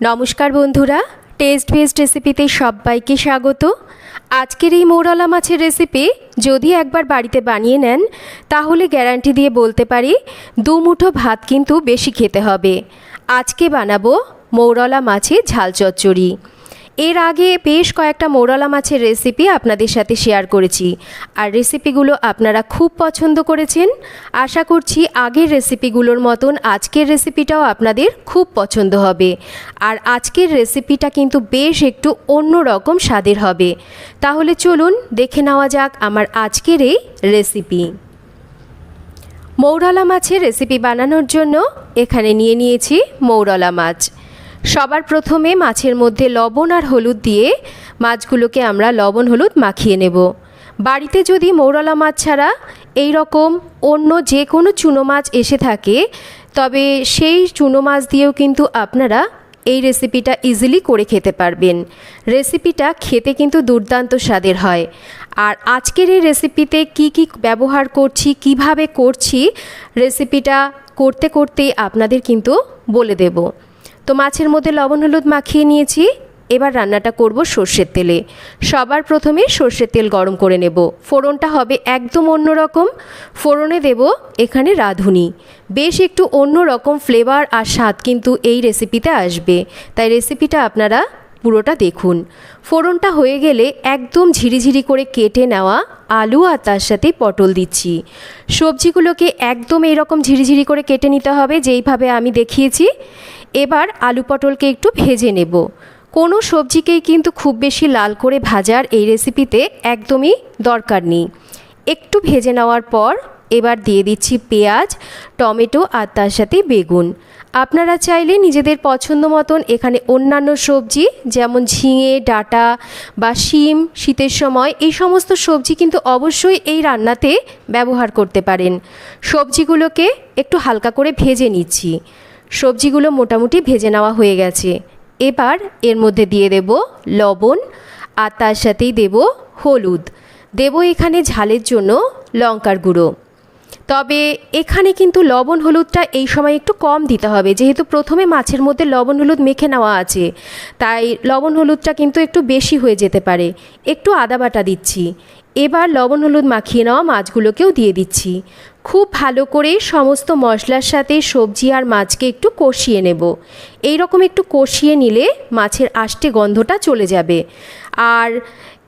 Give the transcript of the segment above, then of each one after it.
নমস্কার বন্ধুরা test best রেসিপিতে সবাইকে স্বাগত। আজকের এই মৌরলা মাছের রেসিপি যদি একবার বাড়িতে বানিয়ে নেন, তাহলে গ্যারান্টি দিয়ে বলতে পারি দু মুঠো ভাত কিন্তু বেশি খেতে হবে। আজকে বানাবো মৌরলা মাছের ঝাল চচ্চড়ি। এর আগে বেশ কয়েকটা মৌরলা মাছের রেসিপি আপনাদের সাথে শেয়ার করেছি। আর রেসিপিগুলো আপনারা খুব পছন্দ করেছেন। আশা করছি আগের রেসিপিগুলোর মতন আজকের রেসিপিটাও আপনাদের খুব পছন্দ হবে। আর আজকের রেসিপিটা কিন্তু বেশ একটু অন্য রকম স্বাদের হবে। তাহলে চলুন দেখে নেওয়া যাক আমার আজকের এই রেসিপি মৌরলা মাছের রেসিপি বানানোর জন্য এখানে নিয়ে নিয়েছি মৌরলা মাছ। সবার প্রথমে মাছের মধ্যে লবণ আর হলুদ দিয়ে মাছগুলোকে আমরা লবণ হলুদ মাখিয়ে নেব। বাড়িতে যদি মৌরলা মাছ ছাড়া এই রকম অন্য যে কোনো চুনো মাছ এসে থাকে, তবে সেই চুনো মাছ দিয়েও কিন্তু আপনারা এই রেসিপিটা ইজিলি করে খেতে পারবেন। রেসিপিটা খেতে কিন্তু দুর্দান্ত স্বাদের হয়। আর আজকের এই রেসিপিতে কি কি ব্যবহার করছি, কীভাবে করছি রেসিপিটা করতে করতেই আপনাদের কিন্তু বলে দেব। তো মাছের মধ্যে লবণ, হলুদ মাখিয়ে নিয়েছি। এবার রান্নাটা করব সর্ষের তেলে। সবার প্রথমে সর্ষের তেল গরম করে নেব। ফোড়নটা হবে একদম অন্যরকম। ফোড়নে দেব এখানে রাঁধুনি। বেশ একটু অন্য রকম ফ্লেভার আর স্বাদ কিন্তু এই রেসিপিতে আসবে। তাই রেসিপিটা আপনারা পুরোটা দেখুন। ফোড়নটা হয়ে গেলে একদম ঝিরিঝিরি করে কেটে নেওয়া আলু আর তার সাথে পটল দিচ্ছি। সবজিগুলোকে একদম এইরকম ঝিরিঝিরি করে কেটে নিতে হবে, যেইভাবে আমি দেখিয়েছি। এবার আলু পটলকে একটু ভেজে নেব। কোনো সবজিকেই কিন্তু খুব বেশি লাল করে ভাজার এই রেসিপিতে একদমই দরকার নেই। একটু ভেজে নেওয়ার পর এবার দিয়ে দিচ্ছি পেঁয়াজ, টমেটো আর তার সাথে বেগুন। আপনারা চাইলে নিজেদের পছন্দ মতন এখানে অন্যান্য সবজি যেমন ঝিঙে, ডাটা বা শিম, শীতের সময় এই সমস্ত সবজি কিন্তু অবশ্যই এই রান্নাতে ব্যবহার করতে পারেন। সবজিগুলোকে একটু হালকা করে ভেজে নিচ্ছি। সবজিগুলো মোটামুটি ভেজে নেওয়া হয়ে গেছে। এবার এর মধ্যে দিয়ে দেব লবণ আর তার সাথেই দেব হলুদ। দেব এখানে ঝালের জন্য লঙ্কার গুঁড়ো। তবে এখানে কিন্তু লবণ হলুদটা এই সময় একটু কম দিতে হবে। যেহেতু প্রথমে মাছের মধ্যে লবণ হলুদ মেখে নেওয়া আছে, তাই লবণ হলুদটা কিন্তু একটু বেশি হয়ে যেতে পারে। একটু আদা বাটা দিচ্ছি। এবার লবণ হলুদ মাখিয়ে নেওয়া মাছগুলোকেও দিয়ে দিচ্ছি। খুব ভালো করে সমস্ত মশলার সাথে সবজি আর মাছকে একটু কষিয়ে নেব। এই রকম একটু কষিয়ে নিলে মাছের আষ্টে গন্ধটা চলে যাবে। আর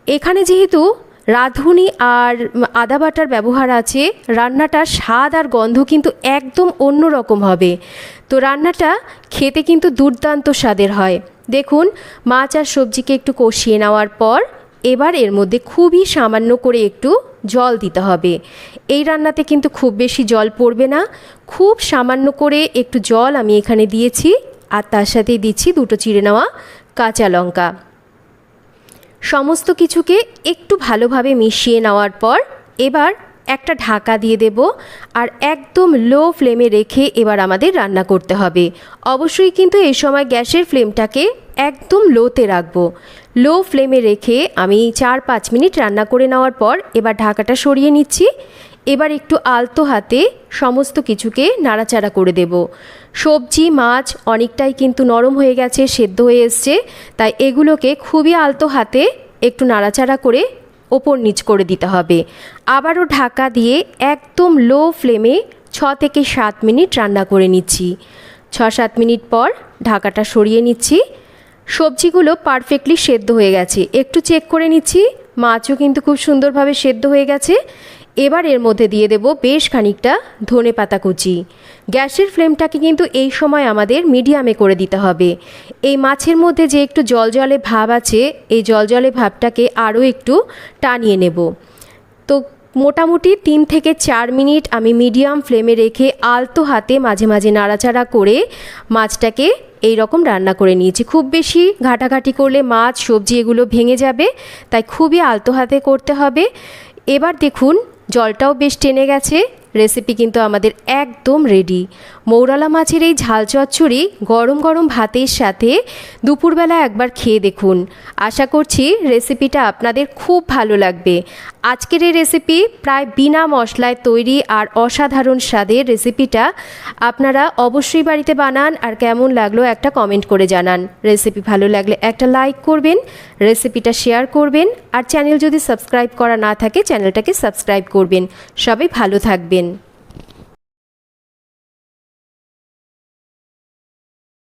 এখানে যেহেতু রাঁধুনি আর আদা বাটার ব্যবহার আছে, রান্নাটার স্বাদ আর গন্ধ কিন্তু একদম অন্য রকম হবে। তো রান্নাটা খেতে কিন্তু দুর্দান্ত স্বাদের হয়। দেখুন, মাছ আর সবজিকে একটু কষিয়ে নেওয়ার পর এবার এর মধ্যে খুবই সামান্য করে একটু জল দিতে হবে। এই রান্নাতে কিন্তু খুব বেশি জল পড়বে না। খুব সামান্য করে একটু জল আমি এখানে দিয়েছি আর তার সাথে দিচ্ছি দুটো চিড়ে নেওয়া কাঁচা লঙ্কা। সমস্ত কিছুকে একটু ভালোভাবে মিশিয়ে নেওয়ার পর এবার একটা ঢাকা দিয়ে দেব আর একদম লো ফ্লেমে রেখে এবার আমাদের রান্না করতে হবে। অবশ্যই কিন্তু এই সময় গ্যাসের ফ্লেমটাকে একদম লোতে রাখব। লো ফ্লেমে রেখে আমি চার পাঁচ মিনিট রান্না করে নেওয়ার পর এবার ঢাকাটা সরিয়ে নিচ্ছি। এবার একটু আলতো হাতে সমস্ত কিছুকে নাড়াচাড়া করে দেব। সবজি, মাছ অনেকটাই কিন্তু নরম হয়ে গেছে, সেদ্ধ হয়ে এসছে, তাই এগুলোকে খুবই আলতো হাতে একটু নাড়াচাড়া করে ওপর নিচ করে দিতে হবে। আবারও ঢাকা দিয়ে একদম লো ফ্লেমে ছ থেকে সাত মিনিট রান্না করে নিচ্ছি। ছ সাত মিনিট পর ঢাকাটা সরিয়ে নিচ্ছি। সবজিগুলো পারফেক্টলি সেদ্ধ হয়ে গেছে। একটু চেক করে নিচ্ছি। মাছও কিন্তু খুব সুন্দরভাবে সেদ্ধ হয়ে গেছে। এবার এর মধ্যে দিয়ে দেব বেশ খানিকটা ধনে পাতা কুচি। গ্যাসের ফ্লেমটাকে কিন্তু এই সময় আমাদের মিডিয়ামে করে দিতে হবে। এই মাছের মধ্যে যে একটু জল জলে ভাব আছে, এই জল জলে ভাবটাকে আরও একটু টানিয়ে নেব। তো মোটামুটি তিন থেকে চার মিনিট আমি মিডিয়াম ফ্লেমে রেখে আলতো হাতে মাঝে মাঝে নাড়াচাড়া করে মাছটাকে এই রকম রান্না করে নিয়েছি। খুব বেশি ঘাটাঘাটি করলে মাছ, সবজি এগুলো ভেঙে যাবে, তাই খুবই আলতো হাতে করতে হবে। এবার দেখুন জলটাও বেশ টেনে গেছে। রেসিপি কিন্তু আমাদের একদম রেডি মৌরালা মাছের এই ঝাল চচ্চড়ি গরম গরম ভাতের সাথে দুপুরবেলা একবার খেয়ে দেখুন। আশা করছি রেসিপিটা আপনাদের খুব ভালো লাগবে। আজকের এই রেসিপি প্রায় বিনা মশলায় তৈরি আর অসাধারণ স্বাদের রেসিপিটা আপনারা অবশ্যই বাড়িতে বানান আর কেমন লাগল একটা কমেন্ট করে জানান। রেসিপি ভালো লাগলে একটা লাইক করবেন রেসিপিটা শেয়ার করবেন আর চ্যানেল যদি সাবস্ক্রাইব করা না থাকে চ্যানেলটাকে সাবস্ক্রাইব করবেন। সবাই ভালো থাকবেন।